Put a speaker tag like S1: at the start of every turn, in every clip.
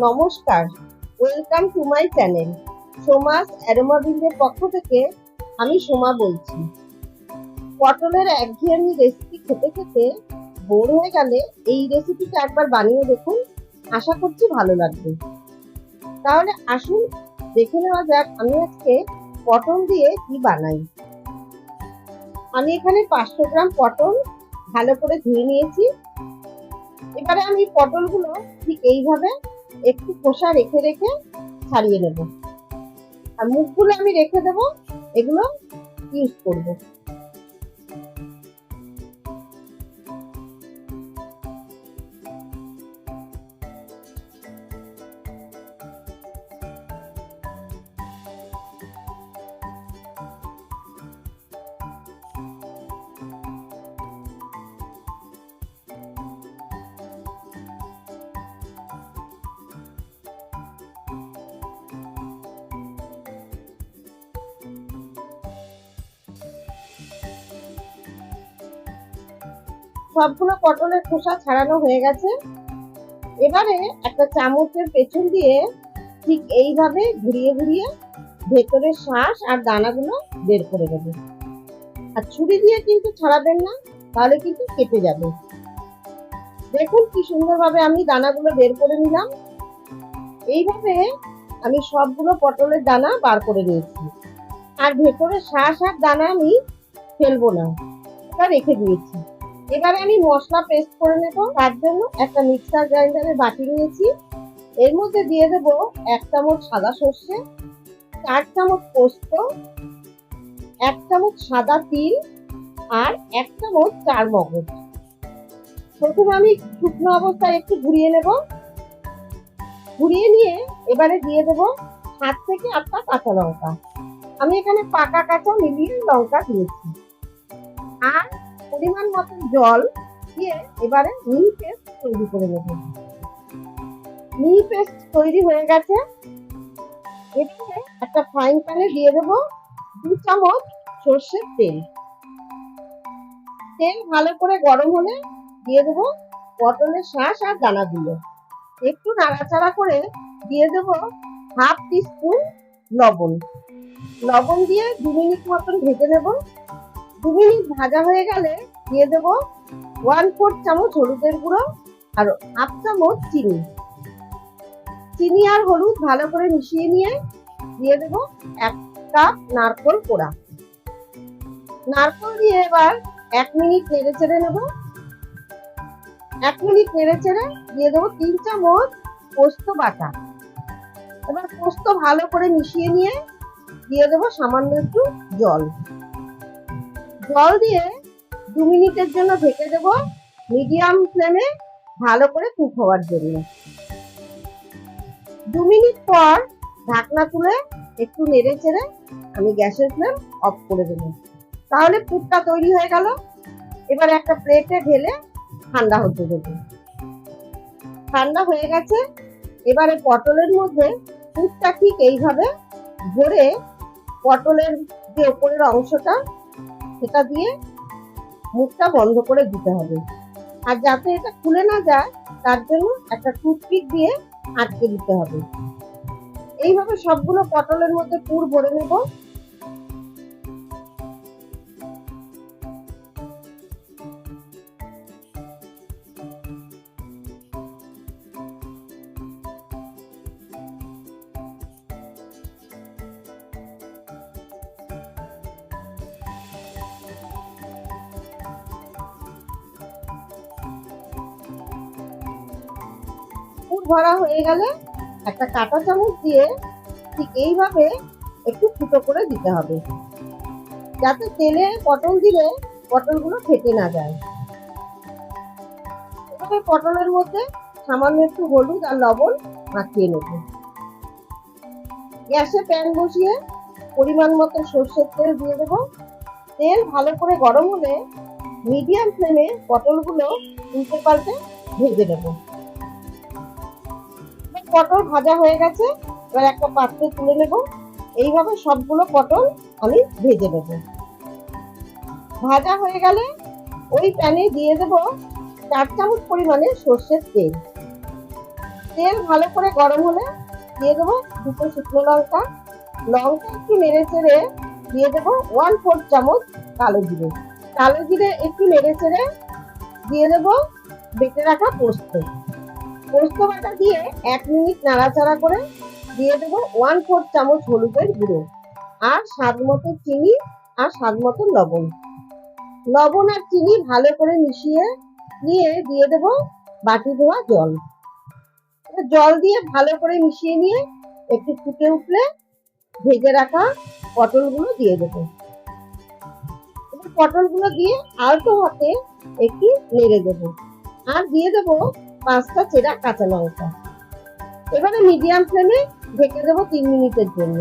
S1: নমস্কার। Welcome to my channel সোমাস অ্যারোমাবিন্দের পক্ষ থেকে আমি সোমা বলছি। পটলের একঘেয়েমি রেসিপি খেতে খেতে বোর হয়ে গেলে এই রেসিপিটা একবার বানিয়ে দেখুন। আশা করছি ভালো লাগবে। তাহলে আসুন, দেখে নেওয়া যাক আমি আজকে পটল দিয়ে কি বানাই। আমি এখানে পাঁচশো গ্রাম পটল ভালো করে ধুয়ে নিয়েছি। এবারে আমি পটলগুলো ঠিক এইভাবে একটু খোসা রেখে রেখে ছাড়িয়ে নেব। আর মুখগুলো আমি রেখে দেবো এগুলো ইউজ করব। সবগুলো পটলের খোসা ছাড়ানো হয়ে গেছে। এবারে একটা চামচের পেছন দিয়ে ঠিক এইভাবে ঘুরিয়ে ঘুরিয়ে ভেতরের শ্বাস আর দানাগুলো বের করে দেবে। আর ছুরি দিয়ে কিন্তু ছাড়াবেন না, তাহলে কিন্তু কেটে যাবে। দেখুন কি সুন্দরভাবে আমি দানাগুলো বের করে নিলাম। এইভাবে আমি সবগুলো পটলের দানা বার করে নিয়েছি। আর ভেতরে শ্বাস আর দানা আমি ফেলব না, ওটা রেখে দিয়েছি। এবারে আমি মশলা পেস্ট করে নেব। তার জন্য একটা মিক্সার গ্রাইন্ডারে বাটি নিয়েছি। এর মধ্যে দিয়ে দেব এক চামচ সাদা সর্ষে, চার চামচ পোস্ত, এক চামচ সাদা তিল আর এক চামচ চার মগজ। প্রথমে আমি শুকনো অবস্থায় একটু ঘুরিয়ে নেব। ঘুরিয়ে নিয়ে এবারে দিয়ে দেব সাত থেকে আটটা কাঁচা লঙ্কা। আমি এখানে পাকা কাঁচা মিলিয়ে লঙ্কা দিয়েছি। আর পরিমাণ মতো জল দিয়ে এবারে মিহি পেস্ট তৈরি করে নেব। মিহি পেস্ট তৈরি হয়ে গেছে। এবারে একটা ফ্রাইং প্যানে দিয়ে দেব দু চামচ সর্ষের তেল। তেল ভালো করে গরম হলে দিয়ে দেব পটলের শাঁস আর দানাগুলো। একটু নাড়াচাড়া করে দিয়ে দেব হাফ টিস্পুন লবণ। লবণ দিয়ে দু মিনিট মতন ভেজে নেব। দু মিনিট ভাজা হয়ে গেলে দিয়ে দেব ওয়ান ফোর চামচ হলুদের গুঁড়ো আর হাফ চামচ চিনি। চিনি আর হলুদ ভালো করে মিশিয়ে নিয়ে দিয়ে দেব এক কাপ নারকোল পোড়া। নারকোল দিয়ে এবার এক মিনিট নেড়ে চেড়ে নেব। এক মিনিট নেড়ে চেড়ে দিয়ে দেবো তিন চামচ পোস্ত বাটা। এবার পোস্ত ভালো করে মিশিয়ে নিয়ে দিয়ে দেবো সামান্য একটু জল। জল দিয়ে দু মিনিটের জন্য ঢেকে দেব মিডিয়াম ফ্লেমে ভালো করে কুক হওয়ার জন্য। দু মিনিট পর ঢাকনা তুলে একটু নেড়ে চেড়ে আমি গ্যাসের ফ্লেম অফ করে দেবো। তাহলে পুরটা তৈরি হয়ে গেল। এবার একটা প্লেটে ঢেলে ঠান্ডা হতে দেবো। ঠান্ডা হয়ে গেছে। এবারে পটলের মধ্যে পুরটা ঠিক এইভাবে ভরে পটলের যে ওপরের অংশটা সেটা দিয়ে মুখটা বন্ধ করে দিতে হবে। আর যাতে এটা খুলে না যায়, তার জন্য একটা টুথপিক দিয়ে আটকে দিতে হবে। এইভাবে সবগুলো পটলের মধ্যে পুর ভরে নেব। ভরা হয়ে গেলে একটা কাঁটা চামচ দিয়ে ঠিক এইভাবে একটু ফুটো করে দিতে হবে। যাতে তেলে পটল দিলে পটলগুলো ফেটে না যায়। এবারে পটলের মধ্যে সামান্য একটু হলুদ আর লবণ মাখিয়ে নেব। গ্যাসে প্যান বসিয়ে পরিমাণ মতো সর্ষের তেল দিয়ে দেবো। তেল ভালো করে গরম হলে মিডিয়াম ফ্লেমে পটলগুলো উল্টে পাল্টে ভেজে নেব। পটল ভাজা হয়ে গেছে, এবার একটা পাত্রে তুলে নেব। এইভাবে সবগুলো পটল আমি ভেজে নেব। ভাজা হয়ে গেলে ওই প্যানে দিয়ে দেব চার চামচ পরিমাণে সর্ষের তেল। তেল ভালো করে গরম হলে দিয়ে দেবো দুটো শুকনো লঙ্কা। লঙ্কা একটু নেড়ে চেড়ে দিয়ে দেবো ওয়ান ফোর চামচ কালো জিরে। কালো জিরে একটু নেড়ে চেড়ে দিয়ে দেবো বেটে রাখা পোস্ত। পোস্ত বাটা দিয়ে এক মিনিট নাড়াচাড়া করে দিয়ে দেবো ওয়ান ফোর চামচ হলুদের গুঁড়ো আর স্বাদ মতো চিনি আর স্বাদ মতো লবণ। লবণ আর চিনি ভালো করে মিশিয়ে নিয়ে দিয়ে দেবো বাটি ধোয়া জল। জল দিয়ে ভালো করে মিশিয়ে নিয়ে একটু ফুটে উঠলে ভেজে রাখা পটলগুলো দিয়ে দেবো। পটলগুলো দিয়ে আলতো হাতে একটু নেড়ে দেবো। আর দিয়ে দেবো পাঁচটা চেরা কাঁচা লঙ্কা। এবারে মিডিয়াম ফ্লেমে ঢেকে দেবো তিন মিনিটের জন্য।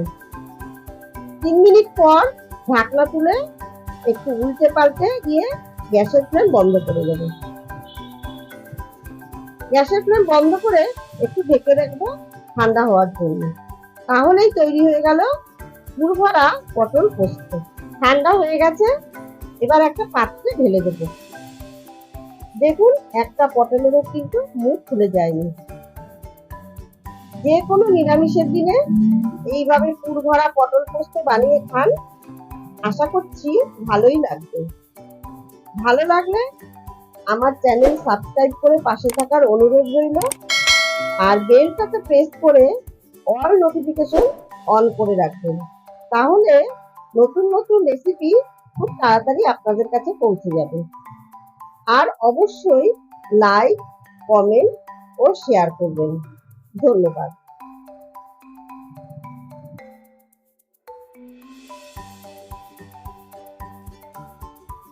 S1: তিন মিনিট পর ঢাকনা তুলে একটু উল্টে পাল্টে দিয়ে গ্যাসের ফ্লেম বন্ধ করে দেবো। গ্যাসের ফ্লেম বন্ধ করে একটু ঢেকে রাখব ঠান্ডা হওয়ার জন্য। তাহলেই তৈরি হয়ে গেল ভরা পটল পোস্ত। ঠান্ডা হয়ে গেছে, এবার একটা পাত্রে ঢেলে দেবো। দেখুন, একটা পটলেরও কিন্তু মুখ খুলে যায়নি। যে কোনো নিরামিষের দিনে এইভাবে পুর ভরা পটল পোস্ত বানিয়ে খান, আশা করছি ভালোই লাগবে। ভালো লাগলে আমার চ্যানেল সাবস্ক্রাইব করে পাশে থাকার অনুরোধ রইল, আর বেলটাতে প্রেস করে অল নোটিফিকেশন অন করে রাখবেন। তাহলে নতুন নতুন রেসিপি খুব তাড়াতাড়ি আপনাদের কাছে পৌঁছে যাবে। আর অবশ্যই লাইক কমেন্ট ও শেয়ার করবেন। ধন্যবাদ।